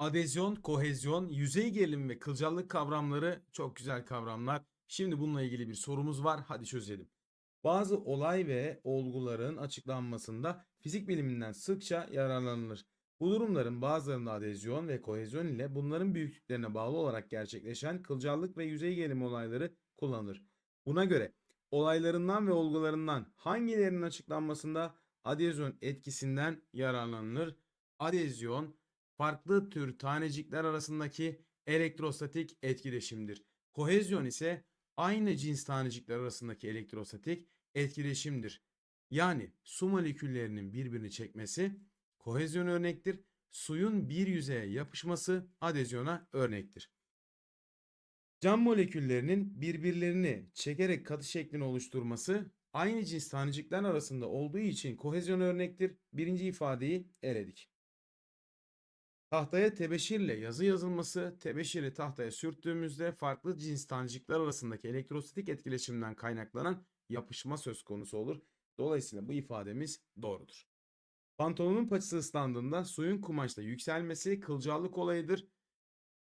Adezyon, kohezyon, yüzey gerilim ve kılcallık kavramları çok güzel kavramlar. Şimdi bununla ilgili bir sorumuz var. Hadi çözelim. Bazı olay ve olguların açıklanmasında fizik biliminden sıkça yararlanılır. Bu durumların bazılarında adezyon ve kohezyon ile bunların büyüklüklerine bağlı olarak gerçekleşen kılcallık ve yüzey gerilim olayları kullanılır. Buna göre olaylarından ve olgularından hangilerinin açıklanmasında adezyon etkisinden yararlanılır? Adezyon farklı tür tanecikler arasındaki elektrostatik etkileşimdir. Kohezyon ise aynı cins tanecikler arasındaki elektrostatik etkileşimdir. Yani su moleküllerinin birbirini çekmesi kohezyon örnektir. Suyun bir yüzeye yapışması adezyona örnektir. Cam moleküllerinin birbirlerini çekerek katı şeklini oluşturması aynı cins tanecikler arasında olduğu için kohezyon örnektir. Birinci ifadeyi eledik. Tahtaya tebeşirle yazı yazılması, tebeşiri tahtaya sürttüğümüzde farklı cins tanecikler arasındaki elektrostatik etkileşimden kaynaklanan yapışma söz konusu olur. Dolayısıyla bu ifademiz doğrudur. Pantolonun paçası ıslandığında suyun kumaşta yükselmesi kılcallık olayıdır.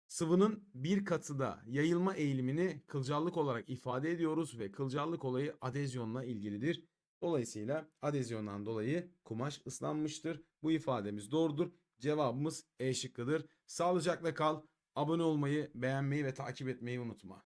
Sıvının bir katı da yayılma eğilimini kılcallık olarak ifade ediyoruz ve kılcallık olayı adezyonla ilgilidir. Dolayısıyla adezyondan dolayı kumaş ıslanmıştır. Bu ifademiz doğrudur. Cevabımız E şıkkıdır. Sağlıcakla kal. Abone olmayı, beğenmeyi ve takip etmeyi unutma.